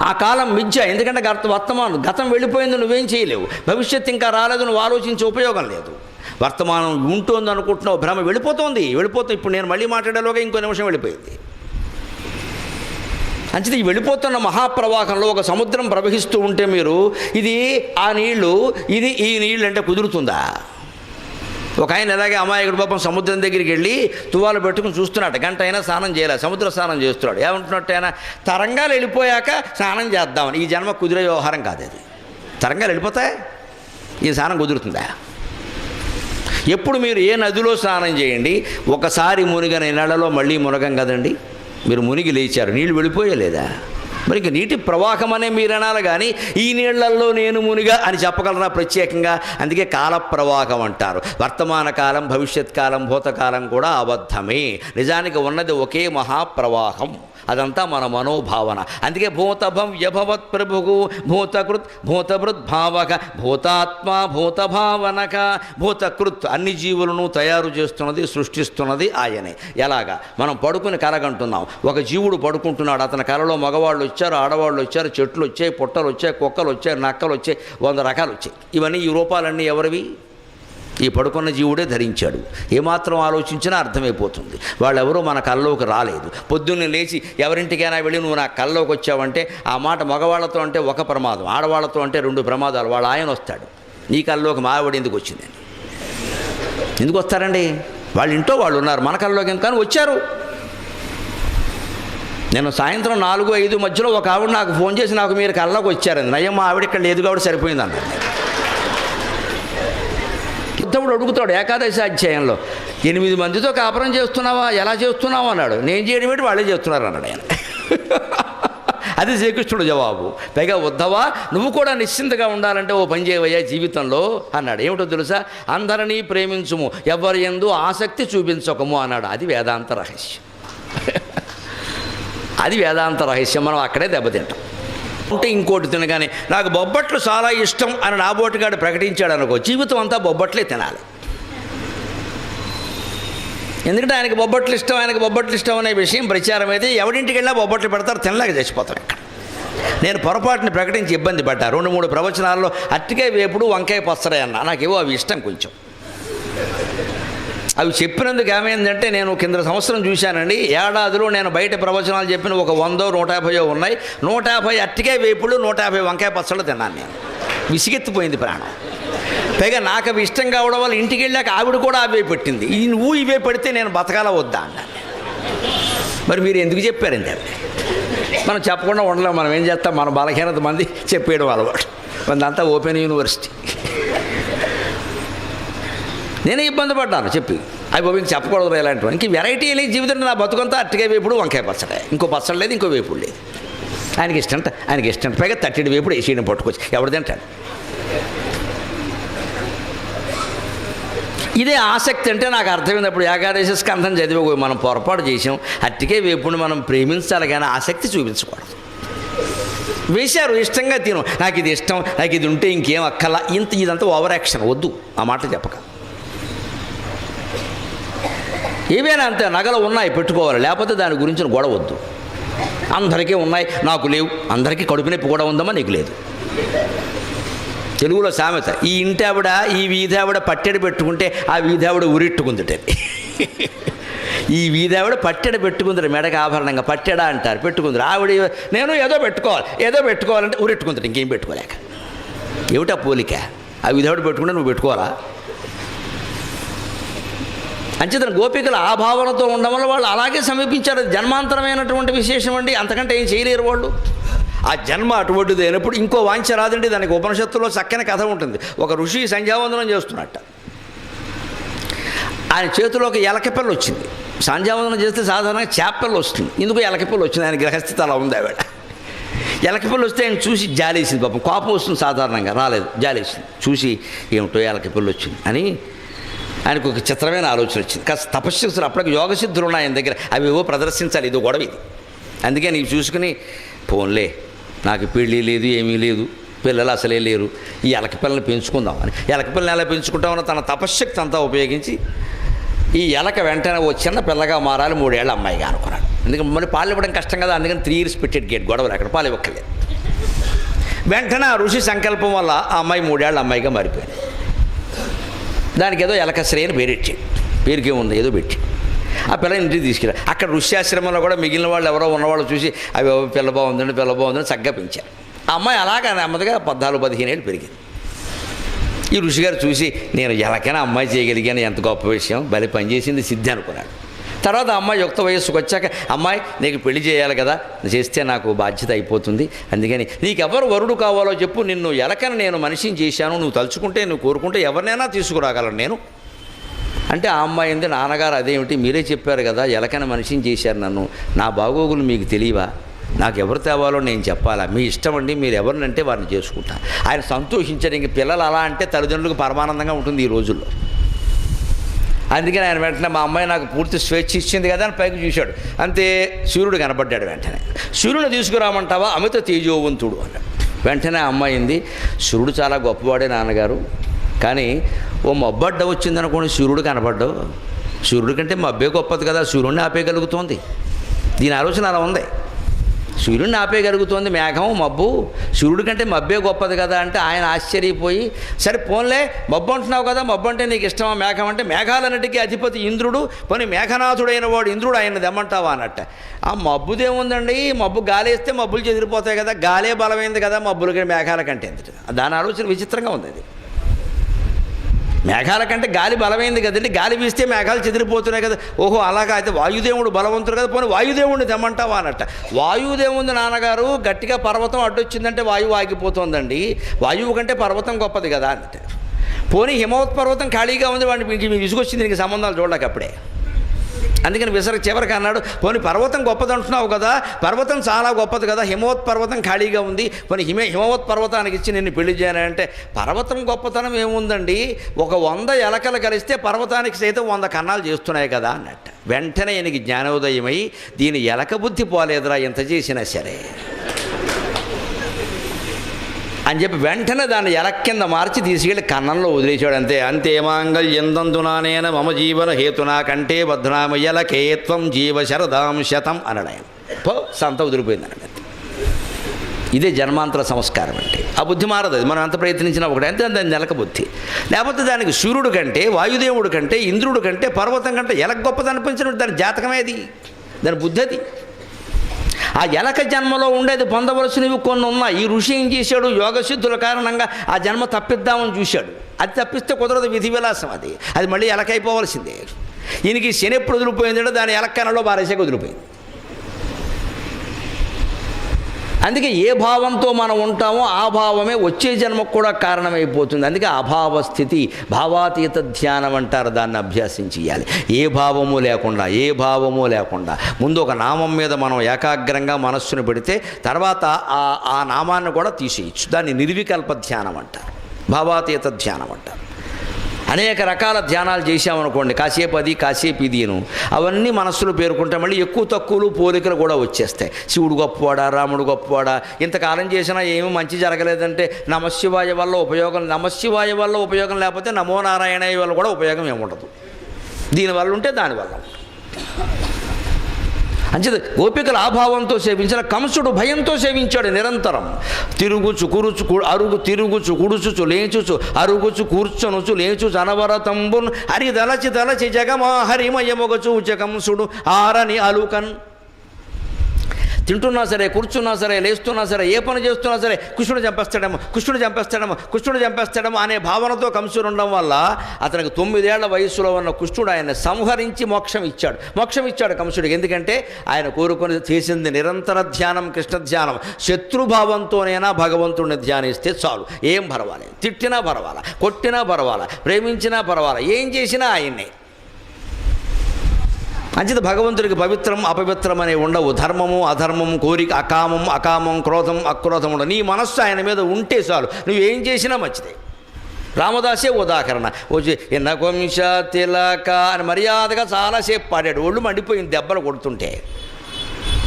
ఆ కాలం మిథ్య. ఎందుకంటే గత వర్తమానం గతం వెళ్ళిపోయింది నువ్వేం చేయలేవు. భవిష్యత్తు ఇంకా రాలేదు నువ్వు ఆలోచించే ఉపయోగం లేదు. వర్తమానం ఉంటుంది అనుకుంటున్నావు భ్రమ వెళ్ళిపోతుంది. వెళ్ళిపోతుంది ఇప్పుడు నేను మళ్ళీ మాట్లాడేలోగా ఇంకో నిమిషం వెళ్ళిపోయింది. అంచేది వెళ్ళిపోతున్న మహాప్రవాహంలో ఒక సముద్రం ప్రవహిస్తూ ఉంటే మీరు ఇది ఆ నీళ్ళు ఇది ఈ నీళ్ళు అంటే కుదురుతుందా? ఒక ఆయన ఎలాగే అమాయకుడు పాపం సముద్రం దగ్గరికి వెళ్ళి తువాలు పెట్టుకుని చూస్తున్నాడు. గంట అయినా స్నానం చేయలేదు సముద్ర స్నానం చేస్తున్నాడు. ఏమంటున్నట్టు ఆయన? తరంగాలు వెళ్ళిపోయాక స్నానం చేద్దామని. ఈ జన్మ కుదిరే వ్యవహారం కాదు అది. తరంగాలు వెళ్ళిపోతాయి? ఈ స్నానం కుదురుతుందా? ఎప్పుడు మీరు ఏ నదిలో స్నానం చేయండి ఒకసారి మునిగిన నెలలో మళ్ళీ మునగం కదండి. మీరు మునిగి లేచారు. నీళ్ళు వెళ్ళిపోయలేదా మరి ఇక నీటి ప్రవాహం అనే మీరు అనాలి కానీ ఈ నీళ్ళల్లో నేను మునిగా అని చెప్పగలరా ప్రత్యేకంగా? అందుకే కాల ప్రవాహం అంటారు. వర్తమాన కాలం భవిష్యత్ కాలం భూతకాలం కూడా అబద్ధమే. నిజానికి ఉన్నది ఒకే మహాప్రవాహం. అదంతా మన మనోభావన. అందుకే భూతభం వ్యభవత్ ప్రభుగు భూతకృత్ భూతభృత్ భావక భూతాత్మ భూతభావనక భూతకృత్ అన్ని జీవులను తయారు చేస్తున్నది సృష్టిస్తున్నది ఆయనే. ఎలాగా? మనం పడుకుని కలగంటున్నాం. ఒక జీవుడు పడుకుంటున్నాడు. అతని కలలో మగవాళ్ళు వచ్చారు ఆడవాళ్ళు వచ్చారు చెట్లు వచ్చాయి పుట్టలు వచ్చాయి కుక్కలు వచ్చాయి నక్కలు వచ్చాయి వంద రకాలు వచ్చాయి. ఇవన్నీ ఈ రూపాలన్నీ ఎవరివి? ఈ పడుకున్న జీవుడే ధరించాడు. ఏమాత్రం ఆలోచించినా అర్థమైపోతుంది. వాళ్ళెవరూ మన కల్లోకి రాలేదు. పొద్దున్నే లేచి ఎవరింటికైనా వెళ్ళి నువ్వు నా కల్లోకి వచ్చావంటే ఆ మాట మగవాళ్ళతో అంటే ఒక ప్రమాదం ఆడవాళ్ళతో అంటే రెండు ప్రమాదాలు వాళ్ళ ఆయన వస్తాడు. నీ కల్లోకి మావిడ ఎందుకు వచ్చిందని ఎందుకు వస్తారండి? వాళ్ళ ఇంట్లో వాళ్ళు ఉన్నారు మన కల్లోకి ఇంకా వచ్చారు. నేను సాయంత్రం నాలుగు ఐదు మధ్యలో ఒక ఆవిడ నాకు ఫోన్ చేసి నాకు మీరు కల్లోకి వచ్చారండి. నయ్యమ్మ ఆవిడ ఇక్కడ లేదు కాబట్టి సరిపోయింది ఉద్ధవుడు అడుగుతాడు ఏకాదశి అధ్యాయంలో. ఎనిమిది మందితో కాపురం చేస్తున్నావా? ఎలా చేస్తున్నావు? అన్నాడు. నేను చేయడం ఏంటి వాళ్ళే చేస్తున్నారు అన్నాడు ఆయన. అది శ్రీకృష్ణుడు జవాబు. పైగా ఉద్ధవా నువ్వు కూడా నిశ్చింతగా ఉండాలంటే ఓ పని చేయవయ్యా జీవితంలో అన్నాడు. ఏమిటో తెలుసా? అందరినీ ప్రేమించుము. ఎవరి ఎందు ఆసక్తి చూపించకము అన్నాడు. అది వేదాంత రహస్యం. అది వేదాంత రహస్యం. మనం అక్కడే దెబ్బతింటాం. ఉంటే ఇంకోటి తినగానే నాకు బొబ్బట్లు చాలా ఇష్టం అని నా బోటుగాడు ప్రకటించాడు అనుకో జీవితం అంతా బొబ్బట్లే తినాలి. ఎందుకంటే ఆయనకి బొబ్బట్లు ఇష్టం ఆయనకు బొబ్బట్లు ఇష్టం అనే విషయం ప్రచారం అయితే ఎవడింటికి వెళ్ళినా బొబ్బట్లు పెడతారు తినలేక చచ్చిపోతారు ఇక్కడ. నేను పొరపాటుని ప్రకటించి ఇబ్బంది పడ్డా రెండు మూడు ప్రవచనాల్లో అట్టికాయ వేపుడు వంకాయ పచ్చడే నాకు నాకేవో అవి ఇష్టం కొంచెం. అవి చెప్పినందుకు ఏమైందంటే నేను కింద సంవత్సరం చూశానండి ఏడాదిలో నేను బయట ప్రవచనాలు చెప్పిన ఒక వందో నూట యాభైయో ఉన్నాయి. నూట యాభై అట్టికాయ వేపుడు నూట యాభై వంకాయ పచ్చళ్ళు తిన్నాను నేను. విసిగెత్తిపోయింది ప్రాణం. పైగా నాకు అవి ఇష్టం కావడం వల్ల ఇంటికి వెళ్ళాక ఆవిడ కూడా అవే పెట్టింది. ఈ నువ్వు ఇవే పెడితే నేను బతకాల వద్దా అన్నాను మరి మీరు ఎందుకు చెప్పారండి అది? మనం చెప్పకుండా ఉండలేం మనం ఏం చేస్తాం? మన బలహీనత మంది చెప్పేయడం అలవాటు. మనదంతా ఓపెన్ యూనివర్సిటీ. నేనే ఇబ్బంది పడ్డాను చెప్పి. అవి బాబు ఇంక చెప్పకూడదు ఇలాంటివి. ఇంక వెరైటీ లేదు జీవితం నా బతుకంతా అట్టిగా వేపుడు వంకాయ పచ్చడే. ఇంకో పచ్చడి లేదు ఇంకో వేపుడు లేదు. ఆయనకి ఇష్టం ఆయనకి ఇష్టం పైగా తట్టిడి వేపుడు వేసేయడం పట్టుకోవచ్చు ఎవడు తింటాడు? ఇదే ఆసక్తి అంటే నాకు అర్థమైనప్పుడు ఏకాదశి స్కంధం చదివి మనం పొరపాటు చేసాం. అట్టికే వేపుని మనం ప్రేమించాలి కానీ ఆసక్తి చూపించకూడదు. వేశారు ఇష్టంగా తిను. నాకు ఇది ఇష్టం నాకు ఇది ఉంటే ఇంకేం అక్కల ఇంత ఇదంతా ఓవర్ యాక్షన్ వద్దు ఆ మాట చెప్పక. ఏవైనా అంతే నగలు ఉన్నాయి పెట్టుకోవాలి లేకపోతే దాని గురించి గొడవద్దు అందరికీ ఉన్నాయి నాకు లేవు. అందరికీ కడుపు నొప్పి కూడా ఉందమ్మా నీకు లేదు. తెలుగులో సామెత ఈ ఇంటి ఆవిడ ఈ వీధి ఆవిడ పట్టెడు పెట్టుకుంటే ఆ వీధి ఆవిడ ఉరిట్టుకుందిటే. ఈ వీధి ఆవిడ పట్టెడు పెట్టుకుందరు మెడకి ఆభరణంగా పట్టెడా అంటారు పెట్టుకుందరు. ఆవిడ నేను ఏదో పెట్టుకోవాలి ఏదో పెట్టుకోవాలంటే ఉరిట్టుకుందరు ఇంకేం పెట్టుకోలేక. ఏమిటా పోలిక? ఆ వీధి ఆవిడ పెట్టుకుంటే నువ్వు పెట్టుకోవాలా? అంచేతన గోపికలు ఆ భావనతో ఉండడం వల్ల వాళ్ళు అలాగే సమీపించారు. జన్మాంతరమైనటువంటి విశేషం అండి. అంతకంటే ఏం చేయలేరు వాళ్ళు. ఆ జన్మ అటువంటిది అయినప్పుడు ఇంకో వాంఛ రాదండి. దానికి ఉపనిషత్తులో చక్కని కథ ఉంటుంది. ఒక ఋషి సంధ్యావందనం చేస్తున్నట్ట ఆయన చేతిలో ఒక ఎలకపిల్ల వచ్చింది. సంధ్యావందనం చేస్తే సాధారణంగా చేపపిల్ల వస్తుంది. ఎందుకు ఎలకపిల్ల వచ్చింది? ఆయన గ్రహస్థితి అలా ఉంది ఆవిడ. ఎలకపిల్ల వస్తే ఆయన చూసి జాలేసింది పాపం. కోపం వస్తుంది సాధారణంగా. రాలేదు. జాలేసింది. చూసి ఏమిటో ఎలకపిల్ల వచ్చింది అని ఆయనకు ఒక చిత్రమైన ఆలోచన వచ్చింది. కాస్త తపస్సులు అప్పటికి యోగ సిద్ధులు ఉన్నాయి ఆయన దగ్గర. అవి ఏవో ప్రదర్శించాలి. ఇది గొడవ ఇది. అందుకే నీకు చూసుకుని పోన్లే నాకు పెళ్ళి లేదు ఏమీ లేదు. పిల్లలు అసలే లేరు. ఈ ఎలక పిల్లల్ని పెంచుకుందాం అని. ఎలక పిల్లని ఎలా పెంచుకుంటామని తన తపశ్శక్తి అంతా ఉపయోగించి ఈ ఎలక వెంటనే ఓ చిన్న పిల్లగా మారాలి. మూడేళ్ళ అమ్మాయిగా అనుకున్నాడు ఎందుకంటే మళ్ళీ పాలు ఇవ్వడం కష్టం కదా. అందుకని త్రీ ఇయర్స్ పెట్టాడు గేట్. గొడవలు అక్కడ పాలు ఇవ్వక్కర్లేదు. వెంటనే ఆ ఋషి సంకల్పం వల్ల ఆ అమ్మాయి మూడేళ్ళ అమ్మాయిగా మారిపోయింది. దానికి ఏదో ఎలకశ్రీ అని పేరెట్టి పేరుకే ఉంది ఏదో పెట్టి. ఆ పిల్ల ఇంటికి తీసుకెళ్ళి. అక్కడ ఋష్యాశ్రమంలో కూడా మిగిలిన వాళ్ళు ఎవరో ఉన్నవాళ్ళు చూసి అవి పిల్ల బాగుందండి పిల్ల బాగుందని చక్కగా పెంచారు. ఆ అమ్మాయి అలాగా నెమ్మదిగా పద్నాలుగు పదిహేను ఏళ్ళు పెరిగింది. ఈ ఋషిగారు చూసి నేను ఎలాగైనా అమ్మాయి చేయగలిగాను ఎంత గొప్ప విషయం బలి పనిచేసింది సిద్ధి అనుకున్నాడు. తర్వాత అమ్మాయి యుక్త వయస్సుకు వచ్చాక అమ్మాయి నీకు పెళ్ళి చేయాలి కదా చేస్తే నాకు బాధ్యత అయిపోతుంది. అందుకని నీకు ఎవరు వరుడు కావాలో చెప్పు నిన్ను ఎలకన నేను మనిషిని చేశాను నువ్వు తలుచుకుంటే నువ్వు కోరుకుంటే ఎవరినైనా తీసుకురాగలను నేను. అంటే ఆ అమ్మాయి ఉంది నాన్నగారు అదేమిటి? మీరే చెప్పారు కదా ఎలకన మనిషిని చేశారు నన్ను. నా బాగోగులు మీకు తెలియవా? నాకు ఎవరు తేవాలో నేను చెప్పాలా? మీ ఇష్టం అండి మీరు ఎవరినంటే వారిని చేసుకుంటా. ఆయన సంతోషించారు ఇంక పిల్లలు అలా అంటే తల్లిదండ్రులకు పరమానందంగా ఉంటుంది ఈ రోజుల్లో. అందుకని ఆయన వెంటనే మా అమ్మాయి నాకు పూర్తి స్వేచ్ఛ ఇచ్చింది కదా అని పైకి చూశాడు. అంతే సూర్యుడు కనబడ్డాడు వెంటనే. సూర్యుని తీసుకురామంటావా? అమిత తేజోవంతుడు అన్నాడు. వెంటనే ఆ అమ్మాయి సూర్యుడు చాలా గొప్పవాడే నాన్నగారు. కానీ ఓ మబ్బడ్డ వచ్చిందనుకోండి సూర్యుడు కనబడ్డావు సూర్యుడి కంటే మబ్బే గొప్పది కదా సూర్యుడిని ఆపేయగలుగుతోంది. దీని ఆలోచన అలా ఉంది. సూర్యుడిని ఆపేయగలుగుతోంది మేఘం మబ్బు. సూర్యుడి కంటే మబ్బే గొప్పది కదా అంటే ఆయన ఆశ్చర్యపోయి సరే పోన్లే మబ్బు అంటున్నావు కదా మబ్బు అంటే నీకు ఇష్టమా మేఘం అంటే మేఘాలన్నిటికీ అధిపతి ఇంద్రుడు పోనీ మేఘనాథుడైన వాడు ఇంద్రుడు ఆయన దెమ్మంటావా అన్నట్ట. ఆ మబ్బుదేముందండి మబ్బు గాలి వేస్తే మబ్బులు చెదిరిపోతాయి కదా గాలే బలమైంది కదా మబ్బులు మేఘాల కంటే దాని ఆలోచన విచిత్రంగా ఉంది అది. మేఘాల కంటే గాలి బలమైంది కదండి. గాలి వీస్తే మేఘాలు చెదిరిపోతున్నాయి కదా. ఓహో అలాగా అయితే వాయుదేవుడు బలవంతుడు కదా. పోనీ వాయుదేవుడిని తెమ్మంటావా అనట వాయుదేవుంది నాన్నగారు గట్టిగా పర్వతం అడ్డొచ్చిందంటే వాయువు ఆగిపోతుందండి. వాయువు కంటే పర్వతం గొప్పది కదా అంటే పోనీ హిమవత్ పర్వతం ఖాళీగా ఉంది వాడిని మీకు విసుగొచ్చింది దీనికి సంబంధాలు చూడలేకప్పుడే అందుకని విసర చివరికి అన్నాడు పోనీ పర్వతం గొప్పది అంటున్నావు కదా పర్వతం చాలా గొప్పది కదా హిమవత్ పర్వతం ఖాళీగా ఉంది పోనీ హిమ హిమవత్ పర్వతానికి ఇచ్చి నిన్ను పెళ్ళి చేయాలంటే పర్వతం గొప్పతనం ఏముందండి? ఒక వంద ఎలకలు కలిస్తే పర్వతానికి సైతం వంద కన్నాలు చేస్తున్నాయి కదా అన్నట్టు. వెంటనే ఈయనకి జ్ఞానోదయమై దీని ఎలక బుద్ధి పోలేదురా ఎంత చేసినా సరే. అని చెప్పి వెంటనే దాన్ని ఎలక్ కింద మార్చి తీసుకెళ్ళి కన్నంలో వదిలేశాడు. అంతే అంతే మాంగళ్యందందునానేన మమ జీవన హేతునా కంటే బద్నామయ్యల కేత్వం జీవ శరదాం శతం అన్నాడు ఆయన పో సంత వదిలిపోయింది అన్నాడు ఇదే జన్మాంతర సంస్కారం అంటే. ఆ బుద్ధి మారదు అది. మనం ఎంత ప్రయత్నించినా ఒకటి అంతే దాని నెలక బుద్ధి. లేకపోతే దానికి సూర్యుడు కంటే వాయుదేవుడు కంటే ఇంద్రుడు కంటే పర్వతం కంటే ఎలా గొప్పది అనిపించిన దాని జాతకమేది దాని బుద్ధి అది. ఆ ఎలక జన్మలో ఉండేది పొందవలసినవి కొన్ని ఉన్నాయి. ఈ ఋషి ఏం చేశాడు? యోగసిద్ధుల కారణంగా ఆ జన్మ తప్పిద్దామని చూశాడు. అది తప్పిస్తే కుదరదు విధి విలాసం అది. అది మళ్ళీ ఎలకైపోవలసిందే. ఈయనకి శని ఎప్పుడు వదిలిపోయిందో దాని ఎలక్కనలో బారేసాక వదిలిపోయింది అందుకే ఏ భావంతో మనం ఉంటామో ఆ భావమే వచ్చే జన్మకు కూడా కారణమైపోతుంది. అందుకే అభావ స్థితి భావాతీత ధ్యానం అంటారు దాన్ని అభ్యాసం చేయాలి ఏ భావము లేకుండా ఏ భావము లేకుండా. ముందు ఒక నామం మీద మనం ఏకాగ్రంగా మనస్సును పెడితే తర్వాత ఆ ఆ నామాన్ని కూడా తీసేయచ్చు. దాన్ని నిర్వికల్ప ధ్యానం అంటారు. భావాతీత ధ్యానం అంటారు. అనేక రకాల ధ్యానాలు చేశామనుకోండి కాసేపు అది కాసేపు ఇదిను అవన్నీ మనస్సులో పేర్కొంటాం మళ్ళీ ఎక్కువ తక్కువలు పోలికలు కూడా వచ్చేస్తాయి. శివుడు గొప్పవాడా రాముడు గొప్పవాడా ఇంతకాలం చేసినా ఏమీ మంచి జరగలేదంటే నమశివాయ వల్ల ఉపయోగం నమశివాయ వల్ల ఉపయోగం లేకపోతే నమో నారాయణ వల్ల కూడా ఉపయోగం ఏముండదు. దీనివల్ల ఉంటే దానివల్ల ఉంటుంది. అంచేది గోపికల ఆభావంతో సేవించిన కంసుడు భయంతో సేవించాడు నిరంతరం. తిరుగుచు కురుచు కు- అరుగు తిరుగుచు కుడుచుచు లేచుచు అరుగుచు కూర్చొనుచు లేచుచు అనవరతంబున్ హరి దలచి దలచి జగమా హరిమయమొగచు జగంసుడు ఆరని అలుకన్. తింటున్నా సరే కూర్చున్నా సరే లేస్తున్నా సరే ఏ పని చేస్తున్నా సరే కృష్ణుడు చంపేస్తాడేమో కృష్ణుడు చంపేస్తాడేమో కృష్ణుడు చంపేస్తాడేమో అనే భావనతో కంసుడు ఉండడం వల్ల అతనికి తొమ్మిదేళ్ళ వయసులో ఉన్న కృష్ణుడు ఆయన సంహరించి మోక్షం ఇచ్చాడు. మోక్షం ఇచ్చాడు కంసుడికి. ఎందుకంటే ఆయన కోరుకొని చేసింది నిరంతర ధ్యానం కృష్ణ ధ్యానం. శత్రుభావంతోనైనా భగవంతుడిని ధ్యానిస్తే చాలు. ఏం పర్వాలేదు. తిట్టినా పర్వాలా కొట్టినా పర్వాలా ప్రేమించినా పర్వాలా ఏం చేసినా ఆయన్నే. అంచేత భగవంతుడికి పవిత్రం అపవిత్రం అనేవి ఉండవు. ధర్మము అధర్మము కోరిక అకామం అకామం క్రోధం అక్రోధం ఉండవు. నీ మనస్సు ఆయన మీద ఉంటే చాలు. నువ్వేం చేసినా మంచిదే. రామదాసే ఉదాహరణ. వచ్చి ఎన్న తిలక అని మర్యాదగా చాలాసేపు పాడాడు. ఒళ్ళు మండిపోయింది దెబ్బలు కొడుతుంటే.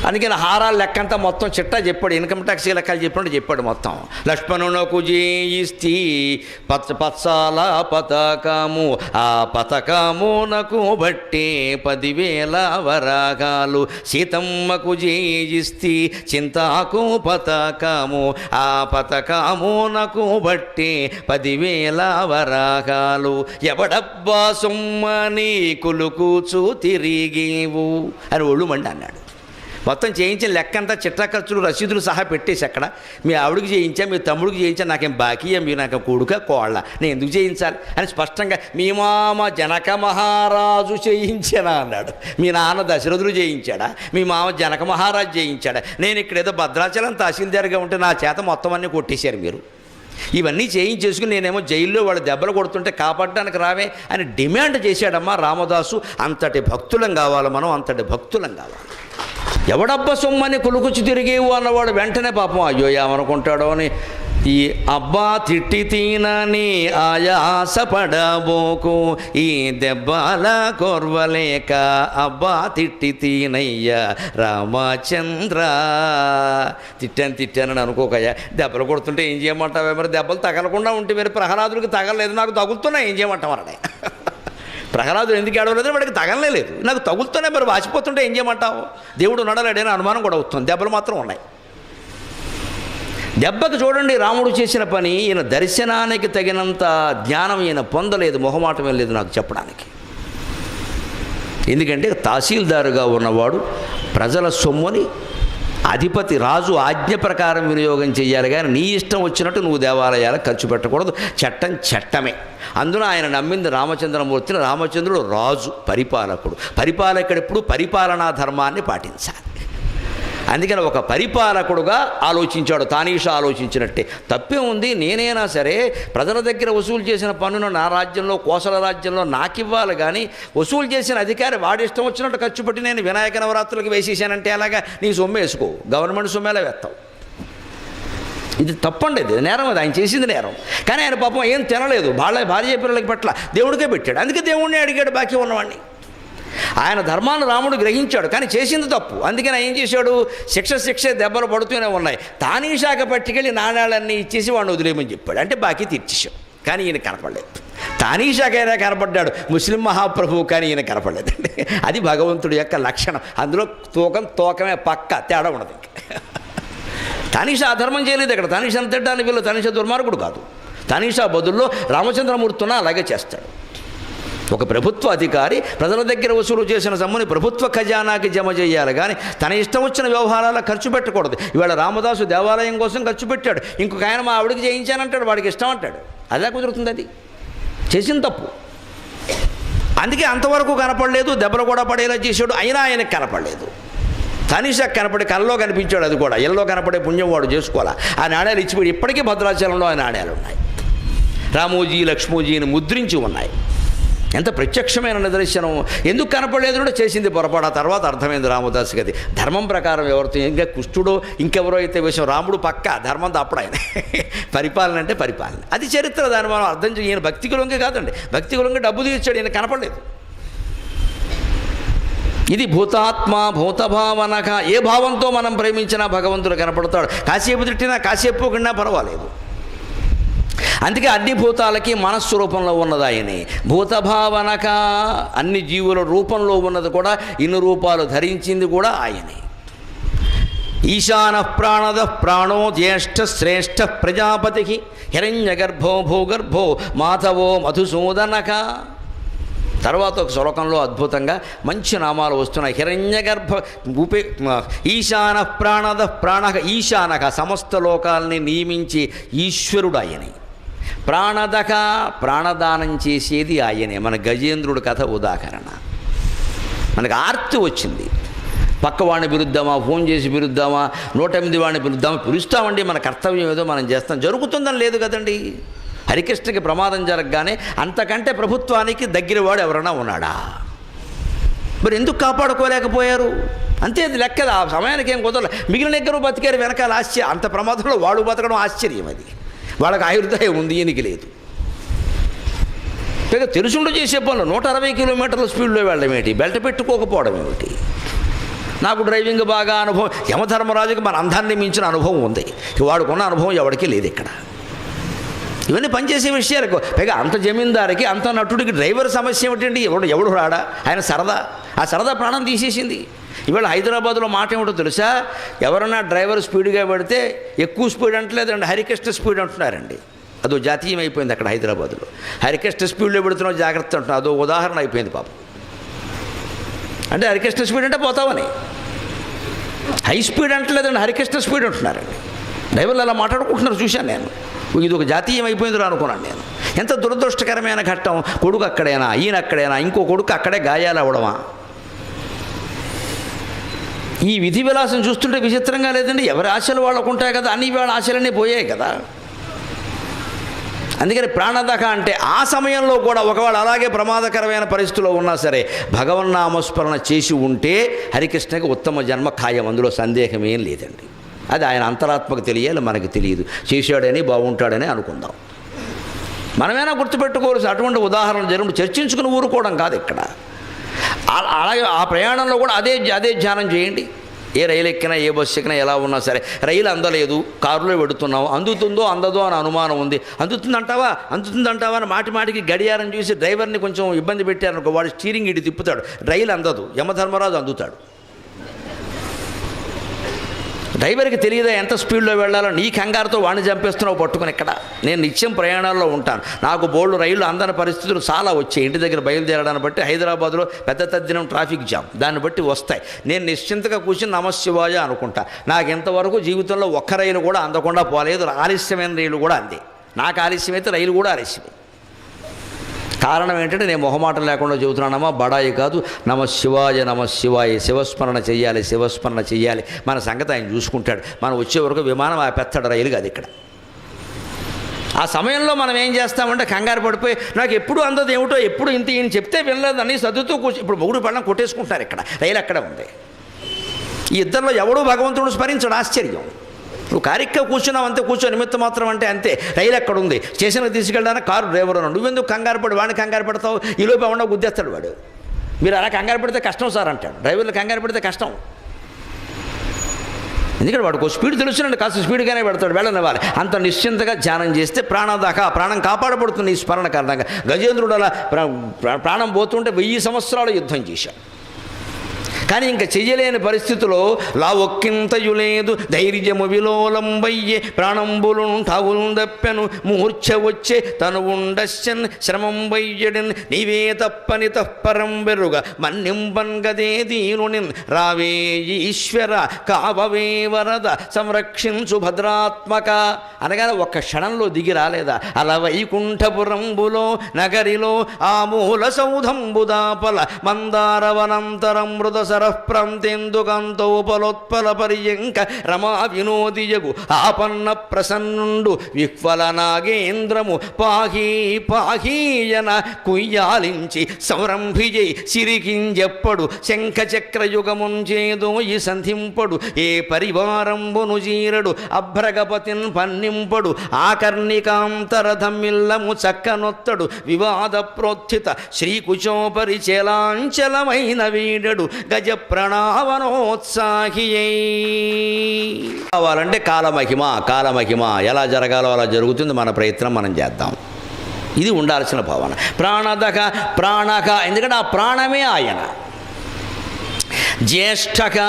అందుకని హారాల లెక్కంతా మొత్తం చిట్టా చెప్పాడు ఇన్కమ్ ట్యాక్స్ లెక్కలు చెప్పినట్టు చెప్పాడు మొత్తం. లక్ష్మణునకు జయిస్తి పచ్చ పచ్చాల పతకము ఆ పతకమునకు బట్టి పదివేల వరాగాలు. సీతమ్మకు జయిస్తి చింతాకు పతకము ఆ పతకమునకు బట్టి పదివేల వరాగాలు. ఎవడబ్బా సొమ్మని కులుకూచు తిరిగేవు? అని ఒళ్ళు మండి అన్నాడు. మొత్తం చేయించిన లెక్కంతా చిట్ట ఖర్చులు రసీదులు సహా పెట్టేసి అక్కడ మీ ఆవిడకి చేయించా మీ తమ్ముడికి చేయించా నాకేం బాకీయా మీరు నాకు కొడుక కోళ్ళ? నేను ఎందుకు చేయించాలి? అని స్పష్టంగా మీ మామ జనక మహారాజు చేయించానా? అన్నాడు. మీ నాన్న దశరథుడు చేయించాడా? మీ మామ జనక మహారాజు చేయించాడా? నేను ఇక్కడ ఏదో భద్రాచలం తహసీల్దార్గా ఉంటే నా చేత మొత్తం అన్నీ కొట్టేశారు మీరు. ఇవన్నీ చేయించేసుకుని నేనేమో జైల్లో వాళ్ళు దెబ్బలు కొడుతుంటే కాపాడడానికి రావే అని డిమాండ్ చేశాడమ్మా రామదాసు. అంతటి భక్తులం కావాలి మనం అంతటి భక్తులం కావాలి. ఎవడబ్బ సొమ్మని కులుకుచి తిరిగేవు అన్నవాడు వెంటనే పాపం అయ్యో ఏమనుకుంటాడో అని ఈ అబ్బా తిట్టి తీనని ఆయాసపడబోకు ఈ దెబ్బల కొర్వలేక అబ్బా తిట్టి తీనయ్యా రామచంద్ర. తిట్టాను తిట్టానని అనుకోకయ్యా. దెబ్బలు కొడుతుంటే ఏం చేయమంటావే మరి? దెబ్బలు తగలకుండా ఉంటే మరి ప్రహ్లాదుడికి తగలలేదు నాకు తగులుతున్నాయి ఏం చేయమంటామన్నాడే ప్రహ్లాదుడు ఎందుకు ఏడవలేదు? వాడికి తగలనే లేదు. నాకు తగులుతూనే మరి వాచిపోతుంటే ఏం చేయమంటావు? దేవుడు నడలేడని అనుమానం కూడా వస్తుంది. దెబ్బలు మాత్రం ఉన్నాయి. దెబ్బకు చూడండి రాముడు చేసిన పని ఈయన దర్శనానికి తగినంత జ్ఞానం ఈయన పొందలేదు మొహమాటమే లేదు నాకు చెప్పడానికి. ఎందుకంటే తహసీల్దారుగా ఉన్నవాడు ప్రజల సొమ్ముని అధిపతి రాజు ఆజ్ఞ ప్రకారం వినియోగం చేయాలి కానీ నీ ఇష్టం వచ్చినట్టు నువ్వు దేవాలయాలకు ఖర్చు పెట్టకూడదు. చట్టం చట్టమే. అందున ఆయన నమ్మింది రామచంద్రమూర్తిని. రామచంద్రుడు రాజు పరిపాలకుడు. పరిపాలకుడు ఎప్పుడు? పరిపాలనా ధర్మాన్ని పాటించాలి. అందుకని ఒక పరిపాలకుడుగా ఆలోచించాడు. తానీష ఆలోచించినట్టే. తప్పే ఉంది నేనైనా సరే ప్రజల దగ్గర వసూలు చేసిన పన్నును నా రాజ్యంలో కోసల రాజ్యంలో నాకివ్వాలి కానీ వసూలు చేసిన అధికారి వాడి ఇష్టం వచ్చినట్టు ఖర్చు పెట్టి నేను వినాయక నవరాత్రులకు వేసేసానంటే అలాగా నీ సొమ్ము వేసుకో. గవర్నమెంట్ సొమ్మేలా వేస్తావు? ఇది తప్పండి ఇది నేరం అది. ఆయన చేసింది నేరం. కానీ ఆయన పాపం ఏం తినలేదు. వాళ్ళ భార్య పిల్లలకి పట్ల దేవుడికే పెట్టాడు. అందుకే దేవుణ్ణి అడిగాడు బాకీ ఉన్నవాడిని ఆయన ధర్మాన్ని రాముడు గ్రహించాడు కానీ చేసింది తప్పు. అందుకని ఏం చేశాడు? శిక్ష శిక్ష దెబ్బలు పడుతూనే ఉన్నాయి. తానీ శాఖ పట్టుకెళ్ళి నాణాలన్నీ ఇచ్చేసి వాడిని వదిలేయమని చెప్పాడు. అంటే బాకీ తీర్చేశాం కానీ ఈయన కనపడలేదు. తానీ శాఖ అయినా కనపడ్డాడు. ముస్లిం మహాప్రభువు కానీ ఈయన కనపడలేదండి అది భగవంతుడి యొక్క లక్షణం. అందులో తూకం తూకమే పక్క తేడా ఉండదు ఇంకా. తనీష అధర్మం చేయలేదు ఇక్కడ. తనీష తిట్టడానికి వీళ్ళు తనీష దుర్మార్గుడు కాదు. తనీష బదుల్లో రామచంద్రమూర్తిన అలాగే చేస్తాడు. ఒక ప్రభుత్వ అధికారి ప్రజల దగ్గర వసూలు చేసిన సమ్ముని ప్రభుత్వ ఖజానాకి జమ చేయాలి. కానీ తన ఇష్టం వచ్చిన వ్యవహారాల ఖర్చు పెట్టకూడదు. ఇవాళ రామదాసు దేవాలయం కోసం ఖర్చు పెట్టాడు. ఇంకొక ఆయన మా ఆవిడకి చేయించానంటాడు. వాడికి ఇష్టం అంటాడు. అదే కుదురుతుంది అది. చేసిన తప్పు. అందుకే అంతవరకు కనపడలేదు. దెబ్బలు కూడా పడేలా చేశాడు. అయినా ఆయనకు కనపడలేదు. తనిషా కనపడే కళ్ళలో కనిపించాడు అది కూడా. ఇళ్ళలో కనపడే పుణ్యం వాడు చేసుకోవాలా? ఆ నాణ్యాలు ఇచ్చిపోయి ఇప్పటికీ భద్రాచలంలో ఆ నాణ్యాలు ఉన్నాయి. రామోజీ లక్ష్మోజీని ముద్రించి ఉన్నాయి. ఎంత ప్రత్యక్షమైన నిదర్శనం. ఎందుకు కనపడలేదు కూడా చేసింది పొరపాటు. ఆ తర్వాత అర్థమైంది రామదాస్ గది ధర్మం ప్రకారం ఎవరితో ఇంకా కుష్టుడో ఇంకెవరో అయితే విషయం. రాముడు పక్క ధర్మం తప్పుడు ఆయన. పరిపాలన అంటే పరిపాలన. అది చరిత్ర దాన్ని మనం అర్థం చేయ ఈయన భక్తి కులంగా కాదండి. భక్తి కులంగా డబ్బు తీర్చాడు ఈయన కనపడలేదు. ఇది భూతాత్మ భూతభావనక. ఏ భావంతో మనం ప్రేమించినా భగవంతుడు కనపడతాడు. కాసేపు తిట్టినా కాసేపు పోకుండా పర్వాలేదు. అందుకే అన్ని భూతాలకి మనస్సు రూపంలో ఉన్నది ఆయనే. భూతభావనక అన్ని జీవుల రూపంలో ఉన్నది కూడా ఇన్ని రూపాలు ధరించింది కూడా ఆయనే. ఈశాన ప్రాణద ప్రాణో జ్యేష్ఠ శ్రేష్ఠ ప్రజాపతి హిరణ్యగర్భో భూగర్భో మాధవో మధుసూదనక. తర్వాత ఒక శ్లోకంలో అద్భుతంగా మంచి నామాలు వస్తున్నాయి. హిరణ్యగర్భ ఉపే ఈశాన ప్రాణద ప్రాణ ఈశానక సమస్త లోకాల్ని నియమించి ఈశ్వరుడు ఆయనే. ప్రాణదక ప్రాణదానం చేసేది ఆయనే. మన గజేంద్రుడి కథ ఉదాహరణ. మనకు ఆర్తి వచ్చింది. పక్కవాడిని పిలుద్దామా ఫోన్ చేసి పిలుద్దామా నూట ఎనిమిది వాడిని పిలుద్దామా పిలుస్తామండి మన కర్తవ్యం ఏదో మనం చేస్తాం. జరుగుతుందని లేదు కదండి. హరికృష్ణకి ప్రమాదం జరగగానే అంతకంటే ప్రభుత్వానికి దగ్గరవాడు ఎవరైనా ఉన్నాడా? మరి ఎందుకు కాపాడుకోలేకపోయారు? అంతే అది ఆ సమయానికి ఏం కుదరలే. మిగిలిన దగ్గర బతికారు వెనకాల ఆశ్చర్యం. అంత ప్రమాదంలో వాడు బతకడం ఆశ్చర్యం అది. వాళ్ళకి ఆయుర్దాయం ఉంది ఈయనకి లేదు. పైగా తెలుసుండు చేసే పనులు నూట అరవై కిలోమీటర్ల స్పీడ్లో వెళ్ళడం ఏంటి? బెల్ట్ పెట్టుకోకపోవడం ఏమిటి? నాకు డ్రైవింగ్ బాగా అనుభవం యమధర్మరాజుకి మన అందాన్ని మించిన అనుభవం ఉంది. వాడుకున్న అనుభవం ఎవరికీ లేదు ఇక్కడ. ఇవన్నీ పనిచేసే విషయాలకు పైగా అంత జమీందారికి అంత నటుడికి డ్రైవర్ సమస్య ఏమిటండి? ఎవడు ఎవడు రాడా? ఆయన సరదా. ఆ సరదా ప్రాణం తీసేసింది. ఇవాళ హైదరాబాద్లో మాట ఏమిటో తెలుసా? ఎవరన్నా డ్రైవర్ స్పీడ్గా పెడితే ఎక్కువ స్పీడ్ అంటలేదండి. హరికృష్ణ స్పీడ్ అంటున్నారండి. అదో జాతీయం అయిపోయింది అక్కడ హైదరాబాద్లో. హరికృష్ణ స్పీడ్లో పెడుతున్నావు జాగ్రత్త అంటున్నారు అదో ఉదాహరణ అయిపోయింది పాపం. అంటే హరికృష్ణ స్పీడ్ అంటే పోతామని హై స్పీడ్ అంటలేదండి. హరికృష్ణ స్పీడ్ అంటున్నారండి. డ్రైవర్లు అలా మాట్లాడుకుంటున్నారు చూశాను నేను. ఇది ఒక జాతీయం అయిపోయిందిరా అనుకున్నాను నేను. ఎంత దురదృష్టకరమైన ఘట్టం. కొడుకు అక్కడైనా ఈయన అక్కడైనా ఇంకో కొడుకు అక్కడే గాయాలు అవ్వడమా ఈ విధి విలాసం చూస్తుంటే విచిత్రంగా లేదండి? ఎవరి ఆశలు వాళ్ళకు ఉంటాయి కదా? అన్ని వాళ్ళ ఆశలన్నీ పోయాయి కదా? అందుకని ప్రాణదక అంటే ఆ సమయంలో కూడా ఒకవేళ అలాగే ప్రమాదకరమైన పరిస్థితిలో ఉన్నా సరే భగవన్నామస్మరణ చేసి ఉంటే హరికృష్ణకి ఉత్తమ జన్మ ఖాయం. అందులో సందేహం ఏం లేదండి. అది ఆయన అంతరాత్మకు తెలియాలి మనకి తెలియదు. చేశాడని బాగుంటాడని అనుకుందాం. మనమైనా గుర్తుపెట్టుకోవాల్సి అటువంటి ఉదాహరణ జరిగి చర్చించుకుని ఊరుకోవడం కాదు ఇక్కడ. అలాగే ఆ ప్రయాణంలో కూడా అదే అదే ధ్యానం చేయండి. ఏ రైలు ఎక్కినా ఏ బస్సు ఎక్కినా ఎలా ఉన్నా సరే. రైలు అందలేదు కారులో పెడుతున్నాం అందుతుందో అందదో అని అనుమానం ఉంది. అందుతుందంటావా? అందుతుందంటావా అని మాటి మాటికి గడియారం చూసి డ్రైవర్ని కొంచెం ఇబ్బంది పెట్టారనుకో వాడు స్టీరింగ్ ఇటు తిప్పుతాడు. రైలు అందదు. యమధర్మరాజు అందుతాడు. డ్రైవర్కి తెలియదా ఎంత స్పీడ్లో వెళ్ళాలో? నీ కంగారుతో వాడిని చంపేస్తున్నావు పట్టుకుని ఇక్కడ. నేను నిత్యం ప్రయాణాల్లో ఉంటాను. నాకు బోర్డు రైళ్ళు అందని పరిస్థితులు చాలా వచ్చాయి. ఇంటి దగ్గర బయలుదేరడాన్ని బట్టి హైదరాబాద్లో పెద్ద తద్దినం ట్రాఫిక్ జామ్. దాన్ని బట్టి వస్తాయి. నేను నిశ్చింతగా కూర్చుని నమశివాయ అనుకుంటా. నాకు ఇంతవరకు జీవితంలో ఒక్క రైలు కూడా అందకుండా పోలేదు. ఆలస్యమైన రైలు కూడా అంది. నాకు ఆలస్యమైతే రైలు కూడా ఆలస్యమే. కారణం ఏంటంటే నేను మొహమాటం లేకుండా చెబుతున్నానమ్మా బడాయి కాదు. నమ శివాయ నమ శివాయ. శివస్మరణ చెయ్యాలి శివస్మరణ చెయ్యాలి. మన సంగతి ఆయన చూసుకుంటాడు. మనం వచ్చే వరకు విమానం ఆ పెత్తడ రైలు కాదు ఇక్కడ. ఆ సమయంలో మనం ఏం చేస్తామంటే కంగారు పడిపోయి నాకు ఎప్పుడు అందదు ఏమిటో ఎప్పుడు ఇంత ఈయన చెప్తే వినలేదని చదువుతూ సర్దుతూ కూర్చో ఇప్పుడు మొగుడు పళ్ళం కొట్టేసుకుంటారు ఇక్కడ. రైలు అక్కడ ఉంది. ఈ ఇద్దరిలో ఎవడూ భగవంతుడు స్మరించడు ఆశ్చర్యం. నువ్వు కారిక్క కూర్చున్నావు అంతే కూర్చో నిమిత్తం మాత్రం అంటే అంతే. రైలు ఎక్కడ ఉంది స్టేషన్కి తీసుకెళ్ళడానికి కారు డ్రైవర్ ఉన్నాడు. నువ్వెందుకు కంగారు పడి? వాడిని కంగారు పడతావు? ఈ లోపు ఏమన్నా గుద్దేస్తాడు వాడు. మీరు అలా కంగారు పడితే కష్టం సార్ అంటాడు. డ్రైవర్లు కంగారు పడితే కష్టం. ఎందుకంటే వాడికి ఒక స్పీడ్ తెలుసునండి. కాస్త స్పీడ్గానే పెడతాడు. వెళ్ళనివ్వాలి. అంత నిశ్చింతగా ధ్యానం చేస్తే ప్రాణదాకా ప్రాణం కాపాడబడుతుంది ఈ స్మరణ కారణంగా. గజేంద్రుడు అలా ప్రా- ప్రాణం పోతుంటే వెయ్యి సంవత్సరాలు యుద్ధం చేశాడు. కానీ ఇంకా చెయ్యలేని పరిస్థితిలో లావొక్కింతయు లేదు. ధైర్యము విలోలంబయ్యే ప్రాణంబులుంటావులు దప్పెను మూర్ఛ వచ్చే తను ఉండశ్చన్ శ్రమం వయ్యడిన్ నీవే తప్పని తప్పరం బెరుగ మన్నింపన్ గదే దీనునిన్ రావే ఈశ్వర కావవే వరద. సంరక్షించు భద్రాత్మక. అనగా ఒక్క క్షణంలో దిగి రాలేదా? అల వైకుంఠపురంబులో నగరిలో ఆ మూల సౌధంబుదాపల. మందారవనంతరం మృద సరఃప్రంతెందుకంతోపలోత్పల పర్యంక రమా వినోదియగు ఆపన్న ప్రసన్నుండు విహ్వల నాగేంద్రము పాహీ పాహీయన కుయ్యాలించి సంరంభిజై సిరికింజెప్పడు శంఖచక్రయుగముంచేదో ఈ సంధింపడు ఏ పరివారంబును జీరడు అభ్రగపతిన్ పన్నింపడు ఆకర్ణికాంతరధమిల్లము చక్కనొత్తడు వివాద ప్రోత్థిత శ్రీకుచోపరి చలాంచలమైన వీడడు గజ ప్రణావనోత్సాహియై కావాలంటే కాలమహిమ కాలమహిమ. ఎలా జరగాలో అలా జరుగుతుంది. మన ప్రయత్నం మనం చేద్దాం. ఇది ఉండాల్సిన భావన. ప్రాణదక ప్రాణక. ఎందుకంటే ఆ ప్రాణమే ఆయన. జ్యేష్ఠక.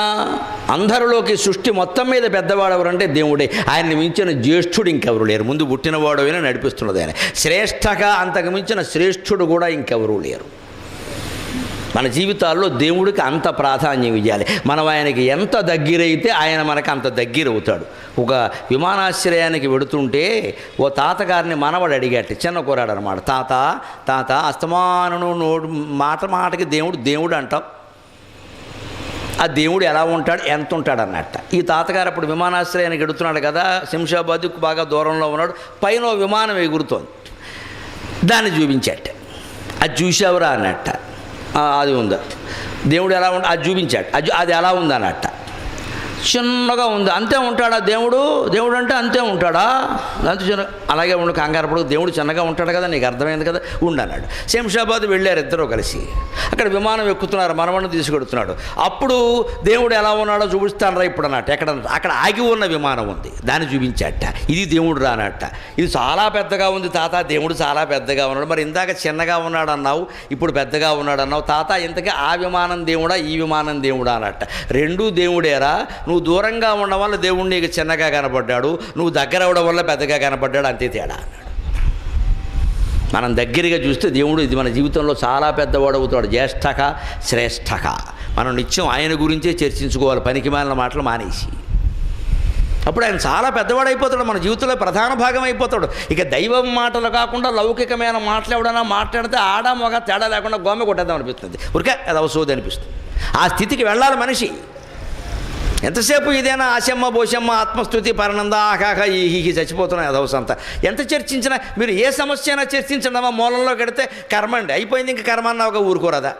అందరిలోకి సృష్టి మొత్తం మీద పెద్దవాడు ఎవరంటే దేవుడే. ఆయన్ని మించిన జ్యేష్ఠుడు ఇంకెవరు లేరు. ముందు పుట్టినవాడు అయినా నడిపిస్తున్నది ఆయన. శ్రేష్ఠక అంతకు మించిన శ్రేష్ఠుడు కూడా ఇంకెవరూ లేరు. మన జీవితాల్లో దేవుడికి అంత ప్రాధాన్యం ఇవ్వాలి. మనం ఆయనకి ఎంత దగ్గరైతే ఆయన మనకు అంత దగ్గర అవుతాడు ఒక విమానాశ్రయానికి వెడుతుంటే ఓ తాతగారిని మనవడు అడిగాట చిన్న కూరాడు అనమాట తాత తాత అస్తమానను నోడు మాట మాటకి దేవుడు దేవుడు అంటాం ఆ దేవుడు ఎలా ఉంటాడు? ఎంత ఉంటాడు? అన్నట్ట. ఈ తాతగారు అప్పుడు విమానాశ్రయానికి ఎడుతున్నాడు కదా శంషాబాద్కు బాగా దూరంలో ఉన్నాడు పైన ఓ విమానం ఎగురుతోంది. దాన్ని చూపించట అది చూసావురా అన్నట్ట. అది ఉందా. దేవుడు ఎలా ఉంటా అది చూపించాడు. అది అది ఎలా ఉందన్నట్ట. చిన్నగా ఉంది. అంతే ఉంటాడా దేవుడు? దేవుడు అంటే అంతే ఉంటాడా? అంత చిన్న అలాగే ఉండు కంగారు దేవుడు చిన్నగా ఉంటాడు కదా నీకు అర్థమైంది కదా? ఉండన్నాడు శంషాబాద్ వెళ్ళారు ఇద్దరు కలిసి. అక్కడ విమానం ఎక్కుతున్నారు మనవణ్ణి తీసుకెడుతున్నాడు. అప్పుడు దేవుడు ఎలా ఉన్నాడో చూపిస్తానరా ఇప్పుడు అన్నట్టు. ఎక్కడ అక్కడ ఆగి ఉన్న విమానం ఉంది. దాన్ని చూపించాట ఇది దేవుడు రానట్ట ఇది చాలా పెద్దగా ఉంది తాత. దేవుడు చాలా పెద్దగా ఉన్నాడు. మరి ఇందాక చిన్నగా ఉన్నాడు అన్నావు ఇప్పుడు పెద్దగా ఉన్నాడు అన్నావు. తాత ఇంతకీ ఆ విమానం దేవుడా ఈ విమానం దేవుడా అన్నట్ట. రెండూ దేవుడేరా. నువ్వు దూరంగా ఉండడం వల్ల దేవుడు నీకు చిన్నగా కనపడ్డాడు నువ్వు దగ్గర అవడం వల్ల పెద్దగా కనపడ్డాడు అంతే తేడా అన్నాడు. మనం దగ్గరగా చూస్తే దేవుడు ఇది మన జీవితంలో చాలా పెద్దవాడు అవుతాడు జ్యేష్ఠక శ్రేష్ఠక. మనం నిత్యం ఆయన గురించే చర్చించుకోవాలి పనికి మాలిన మాటలు మానేసి. అప్పుడు ఆయన చాలా పెద్దవాడు అయిపోతాడు మన జీవితంలో ప్రధాన భాగం అయిపోతాడు. ఇక దైవం మాటలు కాకుండా లౌకికమైన మాటలు ఎవడన్నా మాట్లాడితే ఆడ మగ తేడా లేకుండా గోమె కొట్టేద్దాం అనిపిస్తుంది. ఉరికే అది అవసోది అనిపిస్తుంది. ఆ స్థితికి వెళ్ళాలి మనిషి. ఎంతసేపు ఇదేనా ఆశమ్మ బోషమ్మ ఆత్మస్థుతి పరనంద ఆకాక ఈ హీహి చచ్చిపోతున్నాయి అదవసంతా ఎంత చర్చించినా మీరు ఏ సమస్య అయినా చర్చించండి మూలంలో కడితే కర్మ అండి. అయిపోయింది ఇంకా కర్మ అన్న ఒక ఊరుకోరదా?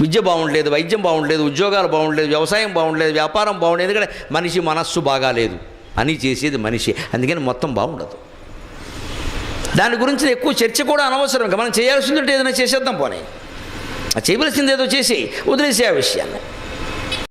విద్య బాగుండలేదు వైద్యం బాగుండలేదు ఉద్యోగాలు బాగుండలేదు వ్యవసాయం బాగుండలేదు వ్యాపారం బాగుండలేదు. ఎందుకంటే మనిషి మనస్సు బాగాలేదు. అని చేసేది మనిషి. అందుకని మొత్తం బాగుండదు. దాని గురించి ఎక్కువ చర్చ కూడా అనవసరం. ఇంకా మనం చేయాల్సిందంటే ఏదైనా చేసేద్దాం పోనీ. చేయవలసింది ఏదో చేసి వదిలేసే ఆ విషయాన్ని.